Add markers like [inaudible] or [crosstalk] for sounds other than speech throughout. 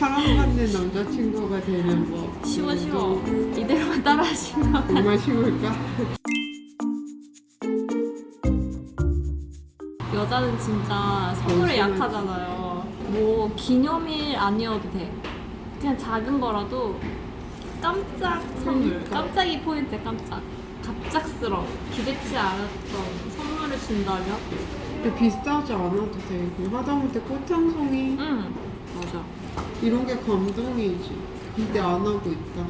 사랑받는 남자친구가 되면 뭐 쉬워 쉬워 이대로만 따라 하시면 정말 쉬울까? 여자는 진짜 선물에 약하잖아요. 뭐 기념일 아니어도 돼. 그냥 작은 거라도 깜짝 선물, 그러니까. 깜짝이 포인트 깜짝. 갑작스러워. 기대치 않았던 선물을 준다면? 근데 비싸지 않아도 돼. 그 하다못해 꽃한 송이 응, 맞아. 이런 게 감동이지. 기대 안 하고 있다가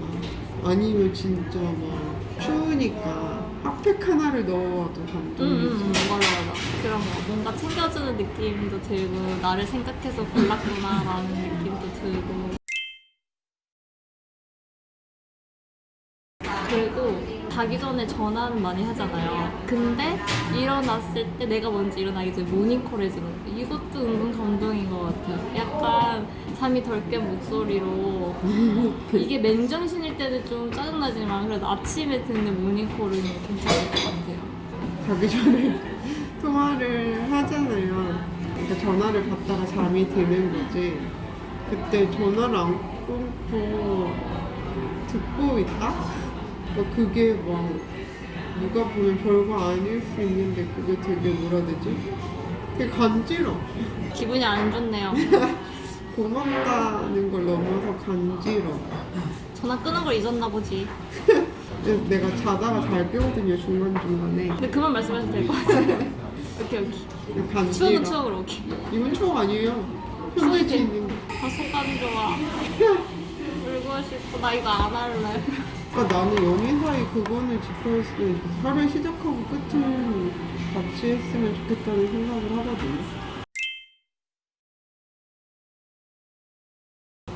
아니면 진짜 막 추우니까 핫팩 하나를 넣어도 감동이지. 응, 맞아, 맞아. 그런 거. 뭔가 챙겨주는 느낌도 들고, 나를 생각해서 골랐구나 라는 느낌도 들고. 그리고 자기 전에 전화는 많이 하잖아요. 근데 일어났을 때 내가 먼저 일어나기 전에 모닝콜 해주는 거. 이것도 은근 감동인 것 같아요. 약간 잠이 덜 깬 목소리로 [laughs] 이게 맨정신일 때는 좀 짜증나지만 그래도 아침에 듣는 모닝콜은 괜찮을 것 같아요. 자기 전에 통화를 하잖아요. 그러니까 전화를 받다가 잠이 드는 거지. 그때 전화를 안 끊고 듣고 있다? 뭐 그게 막 누가 보면 별거 아닐 수 있는데 그게 되게 뭐라 되지? 되게 간지러. 기분이 안 좋네요. [laughs] 고맙다는 걸 넘어서 간지러. 전화 끄는 걸 잊었나 보지. 그래서 내가 자다가 잘 깨거든요 중간 중간에. 근데 그만 말씀하셔도 될 것 같아요. [laughs] 오케이 오케이. 간지러. 추억은 추억으로 오케이. 이건 추억 아니에요. 지는 거. 아 속감 좋아. [laughs] 울고 싶고 나 이거 안 할래. 그러니까 나는 연인 사이 그거는 지켜했으면 좋겠어. 하루 시작하고 끝은 같이 했으면 좋겠다는 생각을 하거든요.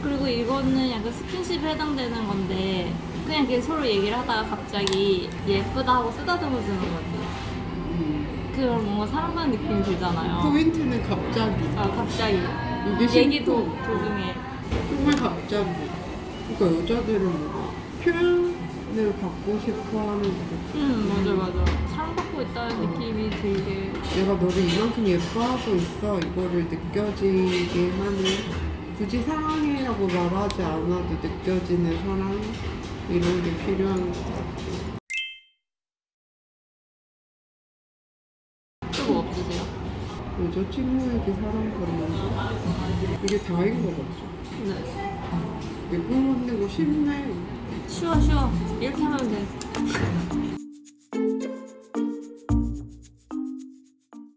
그리고 이거는 약간 스킨십에 해당되는 건데 그냥 이렇게 서로 얘기를 하다가 갑자기 예쁘다 하고 쓰다듬어 주는 거지. 그럼 뭔가 사랑받는 느낌이 들잖아요. 포인트는 갑자기. 아 갑자기 이게 얘기 도, 심쿵. 도중에 정말 갑자기. 그러니까 여자들은 뭐 표현을 받고 싶어 하는 거. 응 맞아 맞아 사랑받고 있다는 느낌이 들게 내가 너를 이만큼 예뻐하고 있어. 이거를 느껴지게 하는. 굳이 사랑해라고 말하지 않아도 느껴지는 사랑. 이런 게 필요한 것 같아. 또뭐 없으세요? 여자친구에게 사랑받는 거? 이게 다인 것 같죠? 네 받는 거 쉽네. 쉬워 쉬워 이렇게 하면 돼